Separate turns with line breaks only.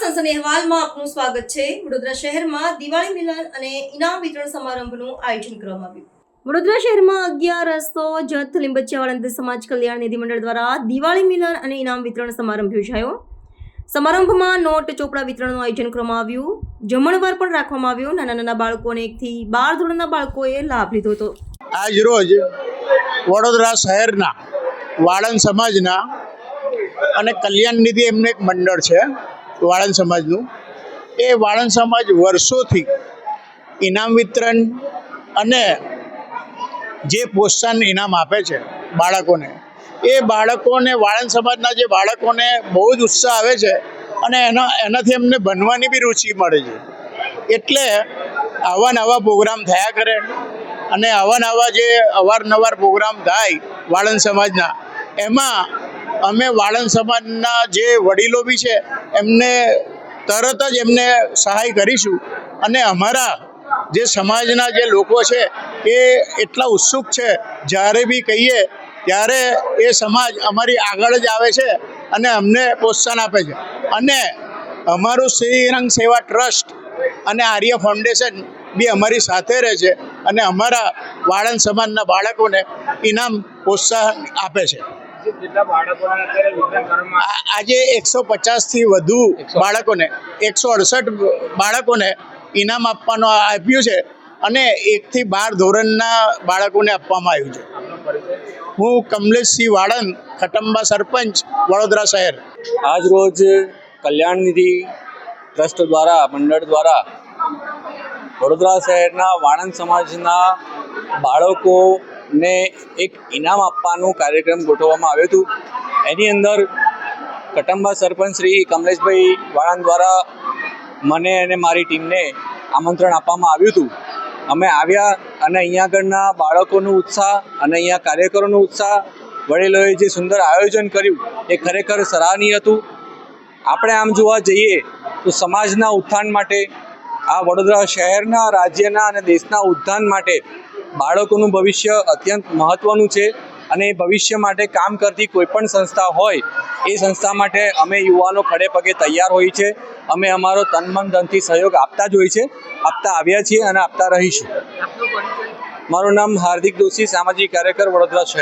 સનસની અહેવાલમાં આપનું સ્વાગત છે. વડોદરા શહેરમાં દિવાળી મિલન અને ઇનામ વિતરણ સમારંભનું આયોજન કરવામાં આવ્યું. વડોદરા શહેરમાં અગિયારસો જથ લીંબચિયાવાળા વાળંદ સમાજ કલ્યાણ નિધિ મંડળ દ્વારા દિવાળી મિલન અને ઇનામ વિતરણ સમારંભ યોજાયો. સમારંભમાં નોટ, ચોપડા વિતરણનું આયોજન કરવામાં આવ્યું. જમણવાર પણ રાખવામાં આવ્યું. નાના નાના બાળકોને એકથી બાર ધોરણના બાળકોએ લાભ લીધો હતો.
આજ રોજ વડોદરા શહેરના વાળંદ સમાજના અને કલ્યાણ નિધિ એમને એક મંડળ છે. વાળંદ સમાજનું. એ વાળંદ સમાજ વર્ષોથી ઇનામ વિતરણ અને જે પ્રોત્સાહન ઇનામ આપે છે બાળકોને, એ બાળકોને, વાળંદ સમાજના જે બાળકોને બહુ જ ઉત્સાહ આવે છે અને એના, એનાથી એમને બનવાની બી રુચિ મળે છે. એટલે આવા નવા પ્રોગ્રામ થયા કરે અને આવા નવા જે અવારનવાર પ્રોગ્રામ થાય વાળંદ સમાજના, એમાં અમે વાળંદ સમાજના જે વડીલો બી છે, એમને તરત જ એમને સહાય કરીશું. અને અમારા જે સમાજના જે લોકો છે, એ એટલા ઉત્સુક છે, જ્યારે બી કહીએ, ત્યારે એ સમાજ અમારી આગળ જ આવે છે અને અમને પ્રોત્સાહન આપે છે. અને અમારું શ્રીરંગ સેવા ટ્રસ્ટ અને આર્ય ફાઉન્ડેશન બી અમારી સાથે રહે છે અને અમારા વાળંદ સમાજના બાળકોને ઇનામ પ્રોત્સાહન આપે છે. આજે એકસો પચાસથી વધુ બાળકોને એકસો અડસઠ બાળકોને ઇનામ આપવાનું આપ્યું છે અને એકથી બાર ધોરણના બાળકોને આપવામાં આવ્યું છે. હું કમલેશસિંહ વાળંદ ખટંબા સરપંચ વડોદરા શહેર.
આજ રોજ કલ્યાણ નિધિ ટ્રસ્ટ દ્વારા મંડળ દ્વારા વડોદરા શહેરના વાણંદ સમાજના બાળકોને એક ઇનામ આપવાનું કાર્યક્રમ ગોઠવવામાં આવ્યું હતું. એની અંદર કટંબા સરપંચ શ્રી કમલેશભાઈ વાળાન દ્વારા મને અને મારી ટીમને આમંત્રણ આપવામાં આવ્યું હતું. અમે આવ્યા અને અહીંયા આગળના બાળકોનો ઉત્સાહ અને અહીંયા કાર્યકરોનો ઉત્સાહ, વડીલોએ જે સુંદર આયોજન કર્યું એ ખરેખર સરાહનીય હતું. આપણે આમ જોવા જઈએ તો સમાજના ઉત્થાન માટે, આ વડોદરા શહેરના, રાજ્યના અને દેશના ઉત્થાન માટે બાળકોનું ભવિષ્ય અત્યંત મહત્ત્વનું છે અને એ ભવિષ્ય માટે કામ કરતી કોઈ પણ સંસ્થા હોય એ સંસ્થા માટે અમે યુવાનો ખડે પગે તૈયાર હોઈએ છીએ અમે અમારો તન મન ધનથી સહયોગ આપતા જ હોય છે આપતા આવ્યા છીએ અને આપતા રહીશું. મારું નામ હાર્દિક દોશી સામાજિક કાર્યકર વડોદરા શહેર